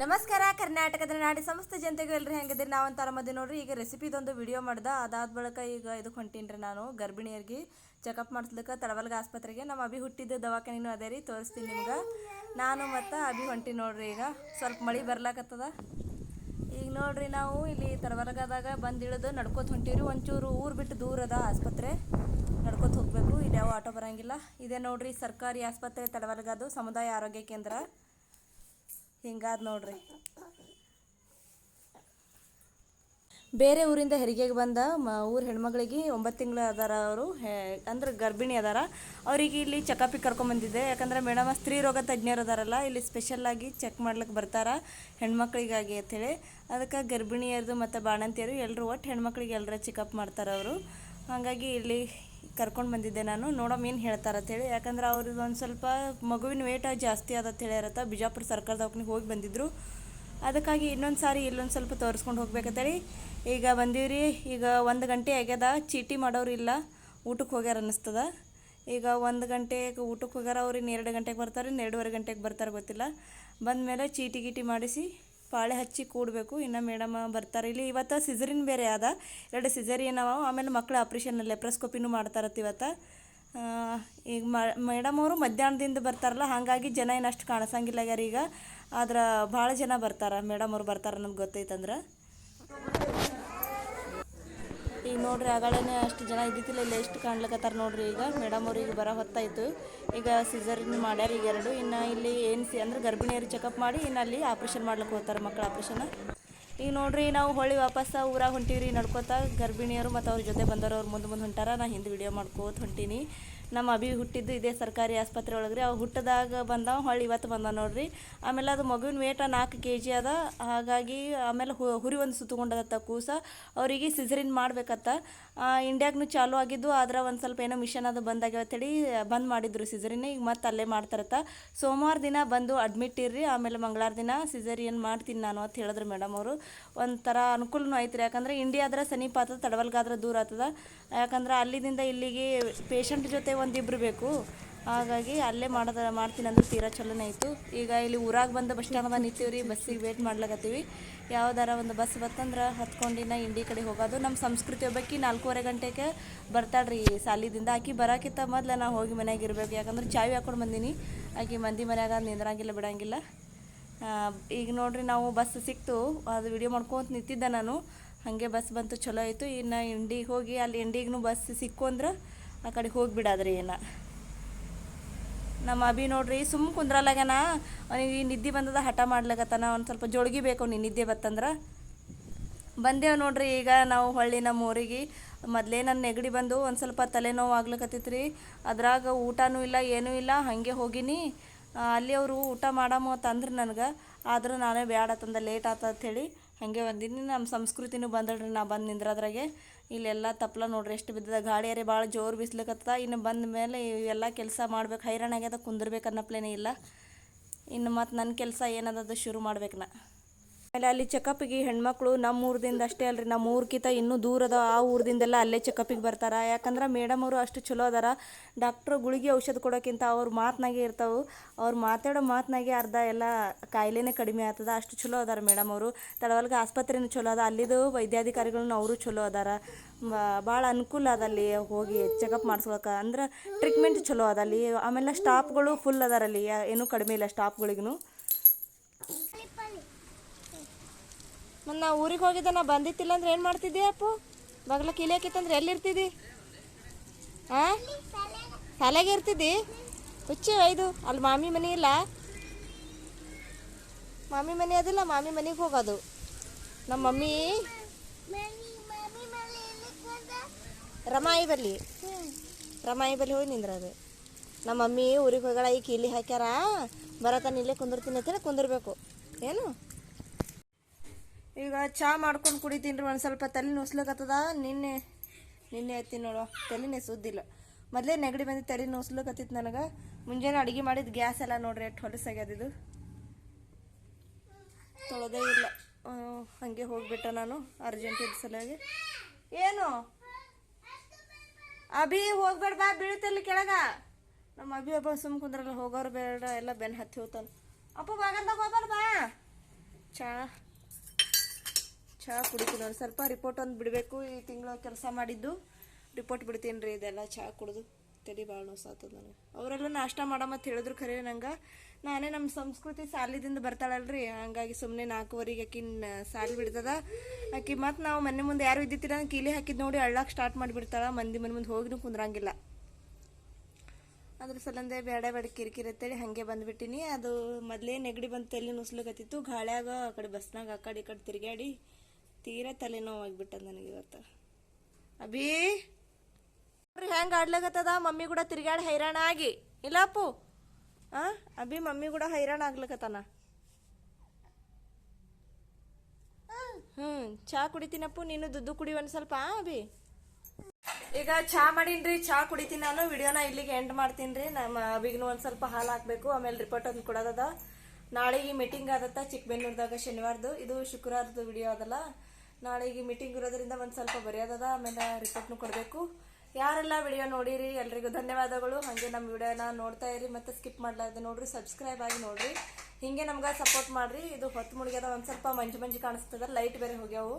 ನಮಸ್ಕಾರ, ಕರ್ನಾಟಕದ ನಾಡಿ ಸಮಸ್ತ ಜನತೆಗೂ ಎಲ್ಲರೂ ಹೆಂಗಿದ್ದೀರಿ? ನಾವು ಅಂತಾರ ಮದ್ದೆ ನೋಡ್ರಿ. ಈಗ ರೆಸಿಪಿದೊಂದು ವಿಡಿಯೋ ಮಾಡ್ದೆ. ಅದಾದ ಬಳಿಕ ಈಗ ಇದಕ್ಕೆ ಹೊಂಟೀನಿ ರೀ ನಾನು, ಗರ್ಭಿಣಿಯರಿಗೆ ಚೆಕಪ್ ಮಾಡಿಸ್ಲಿಕ್ಕೆ ತಳವಲ್ಗ ಆಸ್ಪತ್ರೆಗೆ. ನಮ್ಮ ಅಭಿ ಹುಟ್ಟಿದ ದವಾಖಾನಿನೂ ಅದೇ ರೀ, ತೋರಿಸ್ತೀನಿ ನಿಮ್ಗೆ. ನಾನು ಮತ್ತು ಅಭಿ ಹೊಂಟಿ ನೋಡ್ರಿ ಈಗ. ಸ್ವಲ್ಪ ಮಳೆ ಬರ್ಲಾಕತ್ತದ. ಈಗ ನೋಡ್ರಿ ನಾವು ಇಲ್ಲಿ ತಳವಲ್ಗದಾಗ ಬಂದು ಇಳಿದು ನಡ್ಕೋತ ಹೊಂಟೀವ್ರಿ. ಒಂಚೂರು ಊರು ಬಿಟ್ಟು ದೂರ ಅದ ಆಸ್ಪತ್ರೆ. ನಡ್ಕೋತ ಹೋಗಬೇಕು. ಇದು ಯಾವ ಆಟೋ ಬರಂಗಿಲ್ಲ. ಇದೇ ನೋಡ್ರಿ ಸರ್ಕಾರಿ ಆಸ್ಪತ್ರೆ ತಳವಲ್ಗದು ಸಮುದಾಯ ಆರೋಗ್ಯ ಕೇಂದ್ರ. ಹಿಂಗಾದ್ ನೋಡ್ರಿ. ಬೇರೆ ಊರಿಂದ ಹೆರಿಗೆಗೆ ಬಂದ ಮ, ಊರ ಹೆಣ್ಮಗಳಿಗೆ ಒಂಬತ್ತು ತಿಂಗಳು ಅದಾರ ಅವರು. ಅಂದ್ರೆ ಗರ್ಭಿಣಿ ಅದಾರ. ಅವರಿಗೆ ಇಲ್ಲಿ ಚೆಕಪಿಗೆ ಕರ್ಕೊಂಬಂದಿದ್ದೆ ಯಾಕಂದ್ರೆ ಮೇಡಮ್, ಸ್ತ್ರೀ ರೋಗ ತಜ್ಞರು ಅದಾರಲ್ಲ, ಇಲ್ಲಿ ಸ್ಪೆಷಲ್ಲಾಗಿ ಚೆಕ್ ಮಾಡ್ಲಿಕ್ಕೆ ಬರ್ತಾರ ಹೆಣ್ಮಕ್ಳಿಗಾಗಿ ಅಂಥೇಳಿ ಅದಕ್ಕೆ ಗರ್ಭಿಣಿಯರದು ಮತ್ತು ಬಾಣಂತಿಯರು ಎಲ್ಲರೂ ಒಟ್ಟು ಹೆಣ್ಮಕ್ಳಿಗೆ ಎಲ್ಲರ ಚೆಕಪ್ ಮಾಡ್ತಾರೆ ಅವರು. ಹಾಗಾಗಿ ಇಲ್ಲಿ ಕರ್ಕೊಂಡು ಬಂದಿದ್ದೆ ನಾನು. ನೋಡಮ್ ಏನು ಹೇಳ್ತಾರೆ ಅಂತೇಳಿ ಯಾಕಂದ್ರೆ ಅವ್ರದ್ದು ಒಂದು ಸ್ವಲ್ಪ ಮಗುವಿನ ವೇಟ ಜಾಸ್ತಿ ಅದ ಅಂತ ಹೇಳಿರತ್ತ ಬಿಜಾಪುರ ಸರ್ಕಾರ ದವಾಖಾನಿಗೆ ಹೋಗಿ ಬಂದಿದ್ರು. ಅದಕ್ಕಾಗಿ ಇನ್ನೊಂದು ಸಾರಿ ಇಲ್ಲೊಂದು ಸ್ವಲ್ಪ ತೋರಿಸ್ಕೊಂಡು ಹೋಗ್ಬೇಕಂತೇಳಿ ಈಗ ಬಂದೀವ್ರಿ. ಈಗ ಒಂದು ಗಂಟೆ ಆಗ್ಯದ. ಚೀಟಿ ಮಾಡೋರು ಇಲ್ಲ. ಊಟಕ್ಕೆ ಹೋಗ್ಯಾರ ಅನ್ನಿಸ್ತದ. ಈಗ ಒಂದು ಗಂಟೆಗೆ ಊಟಕ್ಕೆ ಹೋಗ್ಯಾರ. ಅವ್ರು ಇನ್ನು ಗಂಟೆಗೆ ಬರ್ತಾರೆ. ಇನ್ನು ಎರಡೂವರೆ ಗಂಟೆಗೆ ಬರ್ತಾರೆ ಗೊತ್ತಿಲ್ಲ. ಬಂದ ಮೇಲೆ ಚೀಟಿ ಗೀಟಿ ಮಾಡಿಸಿ ಪಾಳೆ ಹಚ್ಚಿ ಕೂಡಬೇಕು. ಇನ್ನು ಮೇಡಮ್ ಬರ್ತಾರೆ. ಇಲ್ಲಿ ಇವತ್ತು ಸಿಜರಿನ್ ಬೇರೆ ಅದ ಎರಡು ಸಿಜರಿನ್ ಅವ ಆಮೇಲೆ ಮಕ್ಕಳ ಆಪ್ರೇಷನ್ ಲೆಪ್ರೋಸ್ಕೋಪಿನೂ ಮಾಡ್ತಾರತ್ತ ಇವತ್ತು. ಈಗ ಮೇಡಮ್ ಅವರು ಮಧ್ಯಾಹ್ನದಿಂದ ಬರ್ತಾರಲ್ಲ, ಹಾಗಾಗಿ ಜನ ಏನಷ್ಟು ಕಾಣಿಸಂಗಿಲ್ಲ ಈಗ ಆದ್ರೆ ಭಾಳ ಜನ ಬರ್ತಾರೆ. ಮೇಡಮ್ ಅವ್ರು ಬರ್ತಾರೆ ಅನ್ನೋದು ಗೊತ್ತೈತಂದ್ರೆ. ಈಗ ನೋಡ್ರಿ ಆಗಳೇ ಅಷ್ಟು ಜನ ಇದ್ದಿತ್ತಿಲ್ಲ ಇಲ್ಲಿ ಎಷ್ಟು ಕಾಣ್ಲಿಕ್ಕತ್ತಾರ ನೋಡ್ರಿ ಈಗ. ಮೇಡಮ್ ಅವ್ರು ಈಗ ಬರೋ ಹೊತ್ತಾಯಿತು. ಈಗ ಸಿಸರಿನ್ ಮಾಡ್ಯಾರ ಈಗ ಎರಡು. ಇನ್ನು ಇಲ್ಲಿ ಏನು ಸಿ ಅಂದ್ರೆ ಗರ್ಭಿಣಿಯರು ಚೆಕಪ್ ಮಾಡಿ ಇನ್ನು ಅಲ್ಲಿ ಆಪ್ರೇಷನ್ ಮಾಡ್ಲಿಕ್ಕೆ ಹೋಗ್ತಾರೆ ಮಕ್ಕಳ ಆಪ್ರೇಷನ್ ಈಗ ನೋಡ್ರಿ ನಾವು ಹೊಳ್ಳಿ ವಾಪಸ್ ಊರಾಗ ರೀ ನಡ್ಕೋತ. ಗರ್ಭಿಣಿಯರು ಮತ್ತು ಅವ್ರ ಜೊತೆ ಬಂದವರು ಅವ್ರು ಮುಂದೆ ಮುಂದೆ ಹೊಂಟಾರ. ನಾ ಹಿಂದೆ ವಿಡಿಯೋ ಮಾಡ್ಕೋತ ಹೊಂಟೀನಿ. ನಮ್ಮ ಅಭಿ ಹುಟ್ಟಿದ್ದು ಇದೇ ಸರ್ಕಾರಿ ಆಸ್ಪತ್ರೆ ಒಳಗ್ರಿ. ಅವು ಹುಟ್ಟದಾಗ ಬಂದವ, ಹೊಳ್ಳಿ ಇವತ್ತು ಬಂದ ನೋಡ್ರಿ. ಆಮೇಲೆ ಅದು ಮಗುವಿನ ವೇಟ ನಾಲ್ಕು ಕೆ ಜಿ ಅದ. ಹಾಗಾಗಿ ಆಮೇಲೆ ಹುರಿ ಒಂದು ಸುತ್ತಕೊಂಡದತ್ತ ಕೂಸ. ಅವರಿಗೆ ಸಿಸರಿನ್ ಮಾಡ್ಬೇಕತ್ತ. ಇಂಡಿಯಾಗ್ನು ಚಾಲು ಆಗಿದ್ದು ಆದ್ರೆ ಒಂದು ಸ್ವಲ್ಪ ಏನೋ ಮಿಷನ್ ಅದು ಬಂದಾಗ್ಯಾವ ಅಂತೇಳಿ ಬಂದ್ ಮಾಡಿದ್ರು ಸಿಜರಿನ್ ಈಗ ಮತ್ತೆ ಅಲ್ಲೇ ಮಾಡ್ತಾರತ್ತ. ಸೋಮವಾರ ದಿನ ಬಂದು ಅಡ್ಮಿಟ್ ಇರ್ರಿ. ಆಮೇಲೆ ಮಂಗಳವಾರ ದಿನ ಸಿಸರಿಯನ್ ಮಾಡ್ತೀನಿ ನಾನು ಅಂತ ಹೇಳಿದ್ರು ಮೇಡಮ್ ಅವರು. ಒಂಥರ ಅನುಕೂಲನೂ ಐತ್ರಿ ಯಾಕಂದ್ರೆ ಇಂಡಿಯಾದ್ರೆ ಸಮೀಪ ಆತದ, ತಡವಲ್ಗಾದ್ರೆ ದೂರ ಆತದ. ಯಾಕಂದ್ರೆ ಅಲ್ಲಿಂದ ಇಲ್ಲಿಗೆ ಪೇಷಂಟ್ ಜೊತೆ ಒಂದಿಬ್ರು ಬೇಕು. ಹಾಗಾಗಿ ಅಲ್ಲೇ ಮಾಡೋದ ಮಾಡ್ತೀನಿ ಅಂದ್ರೆ ತೀರಾ ಚಲೋನೇ ಆಯಿತು ಈಗ ಇಲ್ಲಿ ಊರಾಗ ಬಂದು ಬಸ್ ಸ್ಟ್ಯಾಂಡ್ದಾಗ ನಿಂತೀವಿ ರೀ ಬಸ್ಸಿಗೆ ವೇಟ್ ಮಾಡ್ಲಕತ್ತೀವಿ. ಯಾವ್ದಾರ ಒಂದು ಬಸ್ ಬತ್ತಂದ್ರೆ ಹತ್ಕೊಂಡಿನ ಇಂಡಿ ಕಡೆ ಹೋಗೋದು. ನಮ್ಮ ಸಂಸ್ಕೃತಿ ಒಬ್ಬಾಕಿ ನಾಲ್ಕೂವರೆ ಗಂಟೆಗೆ ಬರ್ತಾಳ್ರಿ ಸಾಲಿದಿಂದ. ಆಕಿ ಬರೋಕ್ಕಿಂತ ಮೊದ್ಲು ನಾ ಹೋಗಿ ಮನೆಯಾಗ ಇರ್ಬೇಕು. ಯಾಕಂದ್ರೆ ಚಾವಿ ಹಾಕೊಂಡು ಬಂದೀನಿ. ಆಕಿ ಮಂದಿ ಮನ್ಯಾಗ ನಿಂದ್ರಂಗಿಲ್ಲ, ಬಿಡಂಗಿಲ್ಲ. ಈಗ ನೋಡ್ರಿ ನಾವು ಬಸ್ ಸಿಕ್ತು. ಅದು ವಿಡಿಯೋ ಮಾಡ್ಕೊಂತ ನಿಂತಿದ್ದೆ ನಾನು. ಹಾಗೆ ಬಸ್ ಬಂತು, ಚಲೋ ಆಯಿತು. ಇನ್ನು ಇಂಡಿಗೆ ಹೋಗಿ ಅಲ್ಲಿ ಇಂಡಿಗೂ ಬಸ್ ಸಿಕ್ಕು ಅಂದ್ರೆ ಆ ಕಡೆ ಹೋಗಿ ಬಿಡಾದ್ರಿ ಏನ? ನಮ್ಮ ಅಭಿ ನೋಡ್ರಿ ಸುಮ್ಮ ಕುಂದ್ರಲ್ಲಾಗನ, ಅವನಿಗೆ ನಿದ್ದೆ ಬಂದದ ಹಠ ಮಾಡ್ಲಾಗತ್ತಾನ ಒಂದು ಸ್ವಲ್ಪ ಜೋಳ್ಗಿ ಬೇಕು ನೀನು ನಿದ್ದೆ ಬತ್ತಂದ್ರೆ. ಬಂದೇವು ನೋಡ್ರಿ, ಈಗ ನಾವು ಹೊಳ್ಳಿ ನಮ್ಮ ಊರಿಗೆ, ಮೊದಲೇ ನನ್ನ ನೆಗಡಿ ಬಂದು ಒಂದು ಸ್ವಲ್ಪ ತಲೆನೋವು ಆಗ್ಲಿಕತ್ತೈತೆ ರೀ ಅದ್ರಾಗ ಊಟನೂ ಇಲ್ಲ, ಏನೂ ಇಲ್ಲ, ಹಾಗೆ ಹೋಗಿನಿ. ಅಲ್ಲಿ ಅವರು ಊಟ ಮಾಡಮ್ಮ ತಂದ್ರೆ ನನಗೆ. ಆದರೂ ನಾನೇ ಬೇಡ ತಂದ, ಲೇಟ್ ಆತ ಹೇಳಿ ಹಾಗೆ ಬಂದೀನಿ. ನಮ್ಮ ಸಂಸ್ಕೃತಿನೂ ಬಂದಳ್ರಿ, ನಾ ಬಂದು ನಿಂದ್ರದ್ರಾಗೆ. ಇಲ್ಲೆಲ್ಲ ತಪ್ಪಲ ನೋಡ್ರಿ, ಎಷ್ಟು ಬಿದ್ದದ ಗಾಳಿಯರೆ ಭಾಳ ಜೋರು ಬಿಸ್ಲಿಕತ್ತದ, ಇನ್ನು ಬಂದ ಮೇಲೆ ಇವೆಲ್ಲ ಕೆಲಸ ಮಾಡ್ಬೇಕು, ಹೈರಾಣ ಆಗ್ಯದ ಕುಂದಿರ್ಬೇಕು ಅನ್ನಪ್ಲೇನೇ ಇಲ್ಲ. ಇನ್ನು ಮತ್ತು ನನ್ನ ಕೆಲಸ ಏನದದು ಶುರು ಮಾಡ್ಬೇಕು ನಾ. ಆಮೇಲೆ ಅಲ್ಲಿ ಚೆಕಪ್ಪಿಗೆ ಹೆಣ್ಮಕ್ಳು ನಮ್ಮ ಊರದಿಂದ ಅಷ್ಟೇ ಅಲ್ರಿ. ನಮ್ಮ ಊರ್ಕಿಂತ ಇನ್ನೂ ದೂರದ ಆ ಊರದಿಂದೆಲ್ಲ ಅಲ್ಲೇ ಚೆಕಪ್ಪಿಗೆ ಬರ್ತಾರೆ. ಯಾಕಂದ್ರೆ ಮೇಡಮ್ ಅವರು ಅಷ್ಟು ಚಲೋ ಅದಾರ. ಡಾಕ್ಟ್ರು ಗುಳಿಗೆ ಔಷಧ ಕೊಡೋಕ್ಕಿಂತ ಅವ್ರ ಮಾತನಾಗೆ ಇರ್ತಾವೆ. ಅವ್ರು ಮಾತಾಡೋ ಮಾತನಾಗೆ ಅರ್ಧ ಎಲ್ಲ ಕಾಯಿಲೆನೇ ಕಡಿಮೆ ಆಗ್ತದ. ಅಷ್ಟು ಚಲೋ ಅದಾರ ಮೇಡಮ್ ಅವರು. ತಡವಲ್ಗೆ ಆಸ್ಪತ್ರೆನೂ ಚಲೋ ಅದ. ಅಲ್ಲಿದು ವೈದ್ಯಾಧಿಕಾರಿಗಳನ್ನ ಅವರು ಚಲೋ ಅದಾರ. ಭಾಳ ಅನುಕೂಲ ಅದ ಅಲ್ಲಿ ಹೋಗಿ ಚೆಕಪ್ ಮಾಡಿಸ್ಕೊಳಕ. ಅಂದ್ರೆ ಟ್ರೀಟ್ಮೆಂಟ್ ಚಲೋ ಅದ ಅಲ್ಲಿ. ಆಮೇಲೆ ಸ್ಟಾಫ್ಗಳು ಫುಲ್ ಅದಾರಲ್ಲಿ ಏನೂ ಕಡಿಮೆ ಇಲ್ಲ ಸ್ಟಾಫ್ಗಳಿಗೂ ಮತ್ತು ನಾ ಊರಿಗೆ ಹೋಗಿದ್ದೆ, ನಾ ಬಂದಿತ್ತಿಲ್ಲ ಅಂದ್ರೆ ಏನು ಮಾಡ್ತಿದ್ದೆ ಅಪ್ಪು? ಬಗ್ಲ ಕಿಲಿಯಾಕಿತ್ತಂದ್ರೆ ಎಲ್ಲಿರ್ತಿದ್ದಿ? ಹಾಂ ಶಾಲೆಗೆ ಇರ್ತಿದ್ದಿ? ಹುಚ್ಚಿ, ಐದು. ಅಲ್ಲಿ ಮಾಮಿ ಮನೆ ಇಲ್ಲ. ಮಾಮಿ ಮನೆ ಅದಿಲ್ಲ, ಮಾಮಿ ಮನೆಗೆ ಹೋಗೋದು. ನಮ್ಮ ಮಮ್ಮಿ ರಮಾಯಿ ಬಲ್ಲಿ. ರಮಾಯಿ ಬಲ್ಲಿ ಹೋಗಿ ನಿಂದ್ರದು. ನಮ್ಮ ಮಮ್ಮಿ ಊರಿಗೆ ಹೋಗಳ ಈ ಕೀಲಿ ಹಾಕ್ಯಾರ. ಬರತಾನ ಇಲ್ಲೇ ಕುಂದಿರ್ತೀನಿ ಅಂತೇಳಿ ಕುಂದಿರ್ಬೇಕು. ಏನು? ಈಗ ಚಹಾ ಮಾಡ್ಕೊಂಡು ಕುಡಿತೀನಿ ರೀ, ಒಂದು ಸ್ವಲ್ಪ ತಲೆ ನುಸ್ಲಕತ್ತದ. ನಿನ್ನೆ ನಿನ್ನೆ ಐತಿ ನೋಡು, ತಲೆನೇ ಸುದ್ದಿಲ್ಲ. ಮೊದಲೇ ನೆಗಡಿ ಬಂದು, ತಲೆ ನುಸ್ಲಕತ್ತಿತ್ತು ನನಗೆ. ಮುಂಜಾನೆ ಅಡುಗೆ ಮಾಡಿದ ಗ್ಯಾಸ್ ಎಲ್ಲ ನೋಡ್ರಿ, ಎಷ್ಟು ಹೊಲಸಾಗ್ಯದಿದು ತೊಳೆದೇ ಇಲ್ಲ. ಹಾಗೆ ಹೋಗ್ಬಿಟ್ಟ ನಾನು, ಅರ್ಜೆಂಟ್ ಇದ್ದ ಸಲುವಾಗಿ. ಏನು? ಅಭಿ ಹೋಗ್ಬೇಡ ಬಾ ಬೀಳ್ತಲ್ಲಿ ಕೆಳಗ. ನಮ್ಮ ಅಭಿ ಒಬ್ಬ ಸುಮ್ ಕುಂದ್ರಲ್ಲ, ಹೋಗೋರು ಬೇಡ, ಎಲ್ಲ ಬೆನ್ ಹತ್ತಿ ಹೋಗ್ತಾನೆ ಅಪ್ಪ ಬಾಗಲ್ದಾಗ ಹೋಗ್ಬಾರ ಬಾ ಚಹಾ ಕುಡಿತೀನಿ ಒಂದು ಸ್ವಲ್ಪ ರಿಪೋರ್ಟ್ ಒಂದು ಬಿಡಬೇಕು. ಈ ತಿಂಗಳು ಕೆಲಸ ಮಾಡಿದ್ದು. ರಿಪೋರ್ಟ್ ಬಿಡ್ತೀನಿ ರೀ ಇದೆಲ್ಲ ಚಹಾ ಕುಡಿದು. ತಲೆ ಭಾಳ ನೋಸಾತದ ನನಗೆ. ಅವರೆಲ್ಲ ನಾಷ್ಟ ಮಾಡಮತ್ ಹೇಳಿದ್ರು ಖರೆ ನಂಗೆ. ನಾನೇ ನಮ್ಮ ಸಂಸ್ಕೃತಿ ಸಾಲಿದಿಂದ ಬರ್ತಾಳಲ್ರಿ. ಹಂಗಾಗಿ ಸುಮ್ಮನೆ ನಾಲ್ಕುವರೆಗೆ ಆಕಿನ ಸಾಲಿ ಬಿಡ್ತದ. ಆಕಿ ಮತ್ತು ನಾವು ಮನೆ ಮುಂದೆ ಯಾರು ಇದ್ದಿತ್ತಿಲ್ಲ ಕೀಲಿ ಹಾಕಿದ್ದು ನೋಡಿ ಅಳ್ಳಕ್ಕೆ ಸ್ಟಾರ್ಟ್ ಮಾಡಿಬಿಡ್ತಾಳ. ಮಂದಿ ಮನೆ ಮುಂದೆ ಹೋಗಿನೂ ಕುಂದ್ರಂಗಿಲ್ಲ. ಅದ್ರ ಸಲಂದೆ ಬೇಡ ಬೇಡ ಕಿರಿಕಿರಿ ಅಂತೇಳಿ ಹಾಗೆ ಬಂದ್ಬಿಟ್ಟಿನಿ. ಅದು ಮೊದಲೇ ನೆಗಡಿ ಬಂದು ತಲೆ ನುಸ್ಲಿಕತ್ತಿತ್ತು. ಗಾಳ್ಯಾಗ ಆ ಕಡೆ ಬಸ್ನಾಗ ಆ ಕಡೆ ಈ ಕಡೆ ತಿರುಗಾಡಿ ತೀರಾ ತಲೆನೋವು ಆಗ್ಬಿಟ್ಟದ ನನಗೆ ಇವತ್ತು ಅಭಿ ಹೆಂಗೆ ಆಡ್ಲಾಗತ್ತದ ಮಮ್ಮಿ ಕೂಡ ತಿರ್ಗಾಡಿ ಹೈರಾಣ ಆಗಿ. ಇಲ್ಲಪ್ಪು. ಆ ಅಭಿ ಮಮ್ಮಿ ಕೂಡ ಹೈರಾಣ ಆಗ್ಲಕತ್ತಾನ. ಹ್ಞೂ ಚಹಾ ಕುಡಿತೀನಪ್ಪು ನೀನು ದುಡ್ಡು ಕುಡಿ ಒಂದು ಸ್ವಲ್ಪ ಅಭಿ. ಈಗ ಚಹಾ ಮಾಡೀನ್ರಿ ಚಹಾ ಕುಡಿತೀನಿ ನಾನು. ವಿಡಿಯೋನ ಇಲ್ಲಿಗೆ ಎಂಡ್ ಮಾಡ್ತೀನಿ ರೀ ನಮ್ಮ ಅಭಿಗೂ ಒಂದು ಸ್ವಲ್ಪ ಹಾಲು ಹಾಕಬೇಕು. ಆಮೇಲೆ ರಿಪೋರ್ಟ್ ಒಂದು ಕೊಡೋದದ ನಾಳೆಗೆ ಮೀಟಿಂಗ್ ಆದತ್ತ ಚಿಕ್ಕಬೆನ್ನೂರ್ದಾಗ ಶನಿವಾರದ್ದು ಇದು ಶುಕ್ರವಾರದ ವಿಡಿಯೋ ಅದಲ್ಲ. ನಾಳೆಗೆ ಮೀಟಿಂಗ್ ಇರೋದ್ರಿಂದ ಒಂದು ಸ್ವಲ್ಪ ಬರೆಯೋದದ, ಆಮೇಲೆ ರಿಪೋರ್ಟ್ನು ಕೊಡಬೇಕು. ಯಾರೆಲ್ಲ ವಿಡಿಯೋ ನೋಡಿರಿ, ಎಲ್ರಿಗೂ ಧನ್ಯವಾದಗಳು. ಹಾಗೆ ನಮ್ಮ ವಿಡಿಯೋನ ನೋಡ್ತಾ ಇರಿ ಮತ್ತೆ ಸ್ಕಿಪ್ ಮಾಡ್ಲಾರ್ದೆ ನೋಡ್ರಿ ಸಬ್ಸ್ಕ್ರೈಬ್ ಆಗಿ ನೋಡ್ರಿ. ಹಿಂಗೆ ನಮ್ಗೆ ಸಪೋರ್ಟ್ ಮಾಡ್ರಿ. ಇದು ಹೊತ್ತು ಮುಳುಗ್ಯದ ಒಂದು ಸ್ವಲ್ಪ ಮಂಜು ಮಂಜು ಕಾಣಿಸ್ತದ ಲೈಟ್ ಬೇರೆ ಹೋಗ್ಯಾವು.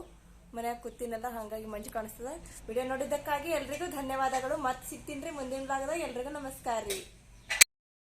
ಮನ್ಯಾಗ ಕೂತಿನಲ್ಲ, ಹಾಗಾಗಿ ಮಂಜು ಕಾಣಿಸ್ತದ. ವಿಡಿಯೋ ನೋಡಿದ್ದಕ್ಕಾಗಿ ಎಲ್ರಿಗೂ ಧನ್ಯವಾದಗಳು. ಮತ್ತೆ ಸಿಗ್ತೀನಿ ರೀ ಮುಂದಿನ ಭಾಗದಾಗ ಎಲ್ರಿಗೂ ನಮಸ್ಕಾರ ರೀ.